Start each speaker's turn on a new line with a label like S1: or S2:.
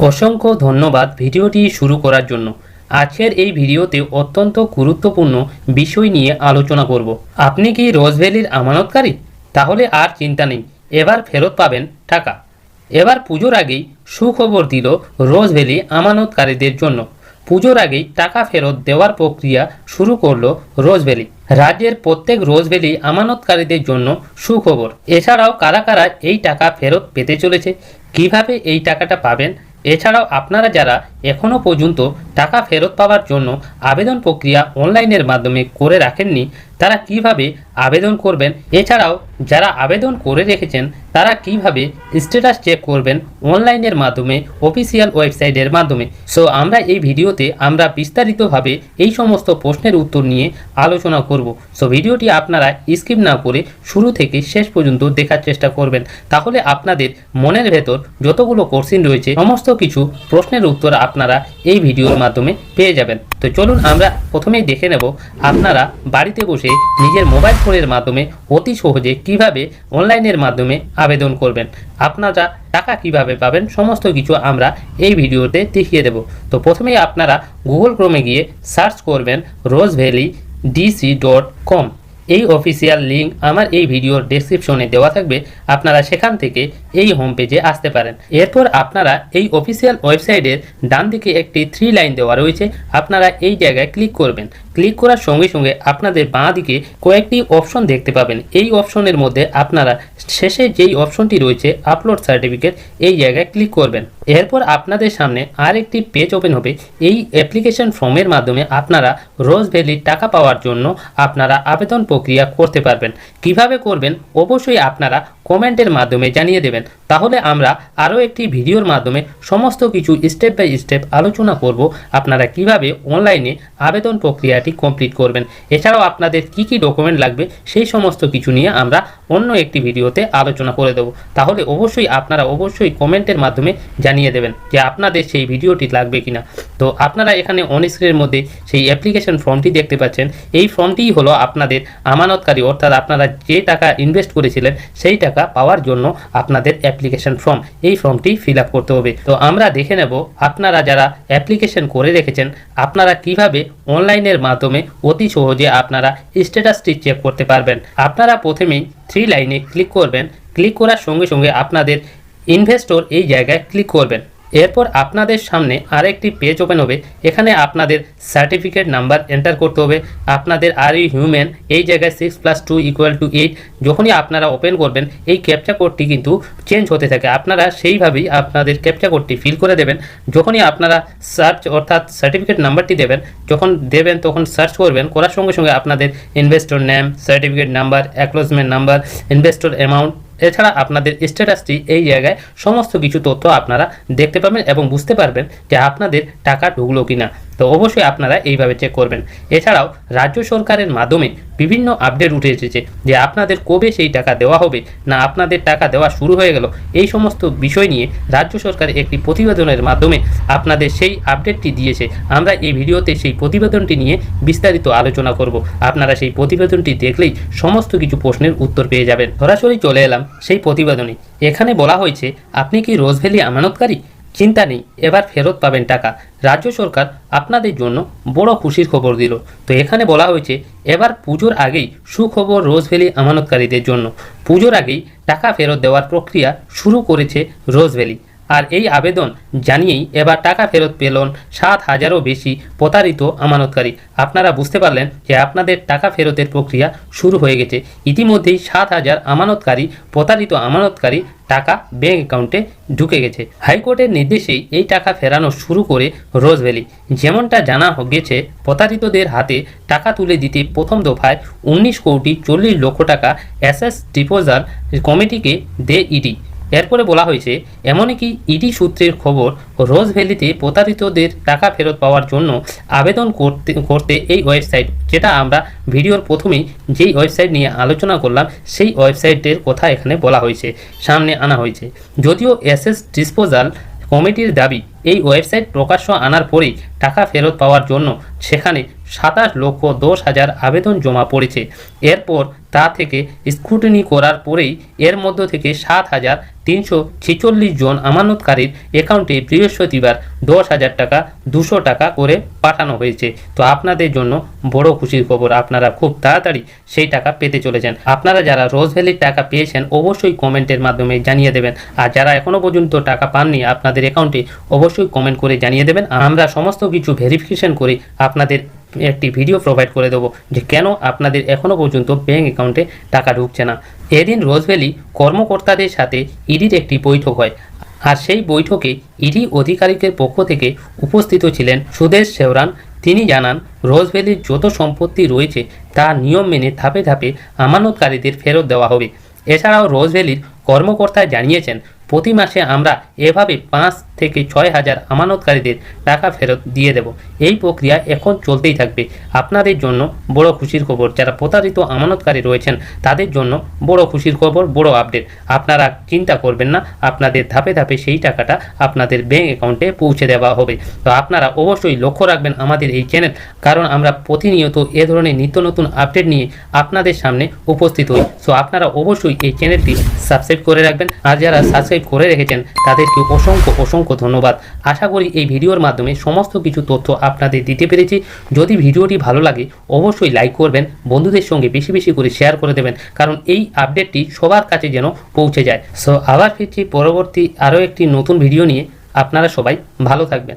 S1: অসংখ্য ধন্যবাদ ভিডিওটি শুরু করার জন্য। আজকের এই ভিডিওতে অত্যন্ত গুরুত্বপূর্ণ বিষয় নিয়ে আলোচনা করব। আপনি কি রোজভ্যালির আমানতকারী? তাহলে আর চিন্তা নেই, এবার ফেরত পাবেন টাকা। এবার পুজোর আগেই সুখবর দিল রোজভ্যালি আমানতকারীদের জন্য। পুজোর আগেই টাকা ফেরত দেওয়ার প্রক্রিয়া শুরু করল রোজভ্যালি। রাজ্যের প্রত্যেক রোজভ্যালি আমানতকারীদের জন্য সুখবর। এছাড়াও কারা কারা এই টাকা ফেরত পেতে চলেছে? কীভাবে এই টাকাটা পাবেন? এছাড়াও আপনারা যারা এখনও পর্যন্ত টাকা ফেরত পাওয়ার জন্য আবেদন প্রক্রিয়া অনলাইনের মাধ্যমে করে রাখেননি, তারা কীভাবে আবেদন করবেন? এছাড়াও যারা আবেদন করে রেখেছেন তারা কীভাবে স্ট্যাটাস চেক করবেন অনলাইনের মাধ্যমে অফিসিয়াল ওয়েবসাইটের মাধ্যমে? সো আমরা এই ভিডিওতে আমরা বিস্তারিতভাবে এই সমস্ত প্রশ্নের উত্তর নিয়ে আলোচনা করব। সো ভিডিওটি আপনারা স্কিপ না করে শুরু থেকে শেষ পর্যন্ত দেখার চেষ্টা করবেন। তাহলে আপনাদের মনের ভেতর যতগুলো কোশ্চিন রয়েছে, সমস্ত কিছু প্রশ্নের উত্তর আপনারা এই ভিডিওর মাধ্যমে পেয়ে যাবেন। তো চলুন আমরা প্রথমেই দেখে নেব আপনারা বাড়িতে বসে নিজের মোবাইল ফোনের মাধ্যমে অতি সহজে কীভাবে অনলাইনের মাধ্যমে আবেদন করবেন, আপনারা টাকা কীভাবে পাবেন, সমস্ত কিছু আমরা এই ভিডিওতে দেখিয়ে দেব। তো প্রথমেই আপনারা গুগল ক্রমে গিয়ে সার্চ করবেন rose valley DC dot com এই অফিসিয়াল লিঙ্ক আমার এই ভিডিওর ডেসক্রিপশনে দেওয়া থাকবে। আপনারা সেখান থেকে এই হোম পেজে আসতে পারেন। এরপর আপনারা এই অফিসিয়াল ওয়েবসাইটের ডান দিকে একটি থ্রি লাইন দেওয়া রয়েছে। আপনারা এই জায়গায় ক্লিক করবেন। ক্লিক করার সঙ্গে সঙ্গে আপনাদের বাঁ দিকে কয়েকটি অপশন দেখতে পাবেন। এই অপশনের মধ্যে আপনারা শেষে যেই অপশনটি রয়েছে আপলোড সার্টিফিকেট এই জায়গায় ক্লিক করবেন। এরপর আপনাদের সামনে আর একটি পেজ ওপেন হবে। এই অ্যাপ্লিকেশন ফর্মের মাধ্যমে আপনারা রোজ ভ্যালির টাকা পাওয়ার জন্য আপনারা আবেদন প্রক্রিয়া করতে পারবেন। কীভাবে করবেন? অবশ্যই আপনারা কমেন্টের মাধ্যমে জানিয়ে দেবেন। তাহলে আমরা আরও একটি ভিডিওর মাধ্যমে সমস্ত কিছু স্টেপ বাই স্টেপ আলোচনা করব, আপনারা কীভাবে অনলাইনে আবেদন প্রক্রিয়াটি কমপ্লিট করবেন। এছাড়াও আপনাদের কি কি ডকুমেন্ট লাগবে, সেই সমস্ত কিছু নিয়ে আমরা অন্য একটি ভিডিওতে আলোচনা করে দেব। তাহলে অবশ্যই আপনারা অবশ্যই কমেন্টের মাধ্যমে জানিয়ে দেবেন যে আপনাদের সেই ভিডিওটি লাগবে কিনা। তো আপনারা এখানে অন স্ক্রিনের মধ্যে সেই অ্যাপ্লিকেশন ফর্মটি দেখতে পাচ্ছেন। এই ফর্মটিই হলো আপনাদের আমানতকারী, অর্থাৎ আপনারা যে টাকা ইনভেস্ট করেছিলেন সেই টাকা পাওয়ার জন্য আপনাদের অ্যাপ্লিকেশন ফর্ম এই ফর্মটি ফিল করতে হবে। তো আমরা দেখে নেব আপনারা যারা অ্যাপ্লিকেশন করে রেখেছেন, আপনারা কীভাবে অনলাইনের মাধ্যমে অতি সহজে আপনারা স্ট্যাটাসটি চেক করতে পারবেন। আপনারা প্রথমেই থ্রি লাইনে ক্লিক করবেন। ক্লিক করার সঙ্গে সঙ্গে আপনাদের ইনভেস্টর এই জায়গায় ক্লিক করবেন। এরপর আপনাদের সামনে আরেকটি পেজ ওপেন হবে। এখানে আপনাদের সার্টিফিকেট নাম্বার এন্টার করতে হবে। আপনাদের আর ইউ হিউম্যান এই জায়গায় six plus two equal to eight যখনই আপনারা ওপেন করবেন, এই ক্যাপচা কোডটি কিন্তু চেঞ্জ হতে থাকে। আপনারা সেইভাবেই আপনাদের ক্যাপচা কোডটি ফিল করে দেবেন। যখনই আপনারা সার্চ অর্থাৎ সার্টিফিকেট নাম্বারটি দেবেন, যখন দেবেন, তখন সার্চ করবেন। করার সঙ্গে সঙ্গে আপনাদের investor name certificate number acknowledgement number investor amount এছাড়া আপনাদের স্ট্যাটাসটি এই জায়গায় সমস্ত কিছু তথ্য আপনারা দেখতে পাবেন এবং বুঝতে পারবেন যে আপনাদের টাকা ঢুকলো কিনা। তো অবশ্যই আপনারা এইভাবে চেক করবেন। এছাড়াও রাজ্য সরকারের মাধ্যমে বিভিন্ন আপডেট উঠে এসেছে যে আপনাদের কবে সেই টাকা দেওয়া হবে না আপনাদের টাকা দেওয়া শুরু হয়ে গেল। এই সমস্ত বিষয় নিয়ে রাজ্য সরকার একটি প্রতিবেদনের মাধ্যমে আপনাদের সেই আপডেটটি দিয়েছে। আমরা এই ভিডিওতে সেই প্রতিবেদনটি নিয়ে বিস্তারিত আলোচনা করব। আপনারা সেই প্রতিবেদনটি দেখলেই সমস্ত কিছু প্রশ্নের উত্তর পেয়ে যাবেন। সরাসরি চলে এলাম সেই প্রতিবেদনে। এখানে বলা হয়েছে, আপনি কি রোজভ্যালি আমানতকারী? চিন্তা নেই, এবার ফেরত পাবেন টাকা। রাজ্য সরকার আপনাদের জন্য বড় খুশির খবর দিল। তো এখানে বলা হয়েছে, এবার পুজোর আগেই সুখবর রোজভ্যালি আমানতকারীদের জন্য। পুজোর আগেই টাকা ফেরত দেওয়ার প্রক্রিয়া শুরু করেছে রোজভ্যালি আর এই আবেদন জানিয়েই এবার টাকা ফেরত পেলন সাত হাজারও বেশি প্রতারিত আমানতকারী। আপনারা বুঝতে পারলেন যে আপনাদের টাকা ফেরতের প্রক্রিয়া শুরু হয়ে গেছে। ইতিমধ্যেই সাত হাজার আমানতকারী, প্রতারিত আমানতকারী টাকা ব্যাঙ্ক অ্যাকাউন্টে ঢুকে গেছে। হাইকোর্টের নির্দেশেই এই টাকা ফেরানো শুরু করে রোজভ্যালি যেমনটা জানা গেছে, প্রতারিতদের হাতে টাকা তুলে দিতে প্রথম দফায় উনিশ কোটি চল্লিশ লক্ষ টাকা অ্যাসেস ডিপোজাল কমিটিকে দে ইডি। এরপরে বলা হয়েছে, এমনকি ইডি সূত্রের খবর, রোজ ভ্যালিতে প্রতারিতদের টাকা ফেরত পাওয়ার জন্য আবেদন করতে করতে এই ওয়েবসাইট, যেটা আমরা ভিডিওর প্রথমেই যেই ওয়েবসাইট নিয়ে আলোচনা করলাম, সেই ওয়েবসাইটের কথা এখানে বলা হয়েছে, সামনে আনা হয়েছে। যদিও এসএস ডিসপোজাল কমিটির দাবি এই ওয়েবসাইট প্রকাশ্য আনার পরেই টাকা ফেরত পাওয়ার জন্য সেখানে সাতাশ লক্ষ দশ হাজার আবেদন জমা পড়েছে। এরপর তা থেকে স্ক্রুটিনি করার পরেই এর মধ্য থেকে সাত হাজার তিনশো ছেচল্লিশ জন আমানতকারীর অ্যাকাউন্টে বৃহস্পতিবার দশ হাজার টাকা, দুশো টাকা করে পাঠানো হয়েছে। তো আপনাদের জন্য বড় খুশির খবর, আপনারা খুব তাড়াতাড়ি সেই টাকা পেতে চলেছেন। আপনারা যারা রোজ ভ্যালির টাকা পেয়েছেন, অবশ্যই কমেন্টের মাধ্যমে জানিয়ে দেবেন। আর যারা এখনও পর্যন্ত টাকা পাননি, আপনাদের অ্যাকাউন্টে অবশ্যই কমেন্ট করে জানিয়ে দেবেন। আমরা সমস্ত কিছু ভেরিফিকেশন করে আপনাদের একটি ভিডিও প্রোভাইড করে দেবো যে কেন আপনাদের এখনও পর্যন্ত ব্যাঙ্ক অ্যাকাউন্টে টাকা ঢুকছে না। এদিন রোজভ্যালি কর্মকর্তাদের সাথে ইডির একটি বৈঠক হয়। আর সেই বৈঠকে ইডি আধিকারিকের পক্ষ থেকে উপস্থিত ছিলেন সুদেশ শেওরান। তিনি জানান রোজভ্যালির যত সম্পত্তি রয়েছে তা নিয়ম মেনে ধাপে ধাপে আমানতকারীদের ফেরত দেওয়া হবে। এছাড়াও রোজভ্যালির কর্মকর্তা জানিয়েছেন, প্রতি মাসে আমরা এভাবে পাঁচ থেকে ছয় হাজার আমানতকারীদের টাকা ফেরত দিয়ে দেব। এই প্রক্রিয়া এখন চলতেই থাকবে। আপনাদের জন্য বড় খুশির খবর, যারা প্রতারিত আমানতকারী রয়েছেন, তাদের জন্য বড় খুশির খবর, বড় আপডেট। আপনারা চিন্তা করবেন না, আপনাদের ধাপে ধাপে সেই টাকাটা আপনাদের ব্যাঙ্ক অ্যাকাউন্টে পৌঁছে দেওয়া হবে। তো আপনারা অবশ্যই লক্ষ্য রাখবেন আমাদের এই চ্যানেল, কারণ আমরা প্রতিনিয়ত এ ধরনের নিত্য নতুন আপডেট নিয়ে আপনাদের সামনে উপস্থিত হই। সো আপনারা অবশ্যই এই চ্যানেলটি সাবস্ক্রাইব করে রাখবেন। আর যারা সাবস্ক্রাইব করে রেখেছেন, তাদেরকে অসংখ্য অসংখ্য ধন্যবাদ। আশা করি এই ভিডিওর মাধ্যমে সমস্ত কিছু তথ্য আপনাদের দিতে পেরেছি। যদি ভিডিওটি ভালো লাগে, অবশ্যই লাইক করবেন, বন্ধুদের সঙ্গে বেশি বেশি করে শেয়ার করে দেবেন, কারণ এই আপডেটটি সবার কাছে যেন পৌঁছে যায়। সো আবার ফিরছি পরবর্তী আরও একটি নতুন ভিডিও নিয়ে। আপনারা সবাই ভালো থাকবেন।